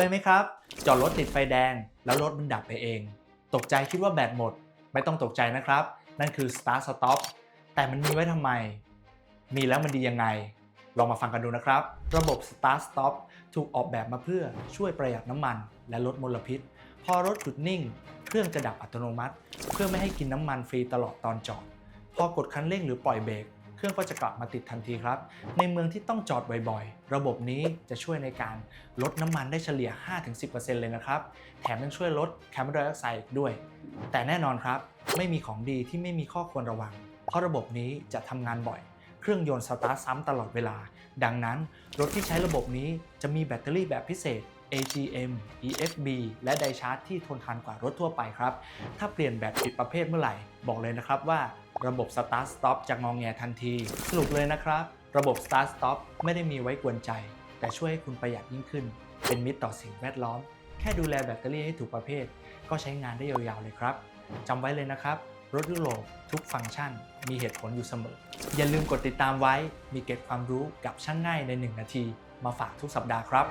เคยไหมครับ จอดรถติดไฟแดง แล้วรถมันดับไปเอง ตกใจคิดว่าแบตหมด ไม่ต้องตกใจนะครับ นั่นคือ start stop แต่มันมีไว้ทำไม มีแล้วมันดียังไง ลองมาฟังกันดูนะครับ ระบบ start stop ถูกออกแบบมาเพื่อช่วยประหยัดน้ำมัน และลดมลพิษ พอรถหยุดนิ่ง เครื่องจะดับอัตโนมัติ เพื่อไม่ให้กินน้ำมันฟรีตลอดตอนจอด พอกดคันเร่งหรือปล่อยเบรก เครื่องก็จะกลับมาติดทันทีครับ ในเมืองที่ต้องจอดบ่อยๆ ระบบนี้จะช่วยในการลดน้ำมันได้เฉลี่ย 5-10%เลยนะครับ แถมยังช่วยลดคาร์บอนไดออกไซด์ด้วย แต่แน่นอนครับ ไม่มีของดีที่ไม่มีข้อควรระวัง เพราะระบบนี้จะทำงานบ่อย เครื่องยนต์สตาร์ทซ้ำตลอดเวลา ดังนั้นรถที่ใช้ระบบนี้จะมีแบตเตอรี่แบบพิเศษ AGM EFB และไดชาร์จที่ทนทานกว่ารถทั่วไปครับ ถ้าเปลี่ยนแบตผิดประเภทเมื่อไหร่ บอกเลยนะครับว่า ระบบ Start Stop จะงองแงทันที สรุปเลยนะครับ ระบบ Start Stop ไม่ได้มีไว้กวนใจ แต่ช่วยให้คุณประหยัดยิ่งขึ้น เป็นมิตรต่อสิ่งแวดล้อม แค่ดูแลแบตเตอรี่ให้ถูกประเภท ก็ใช้งานได้ยาวๆเลยครับจำไว้เลยนะครับ รถยุโรปทุกฟังก์ชัน มีเหตุผลอยู่เสมอ อย่าลืมกดติดตามไว้มีเก็บความรู้กับช่างง่ายใน 1 นาที มาฝากทุกสัปดาห์ครับ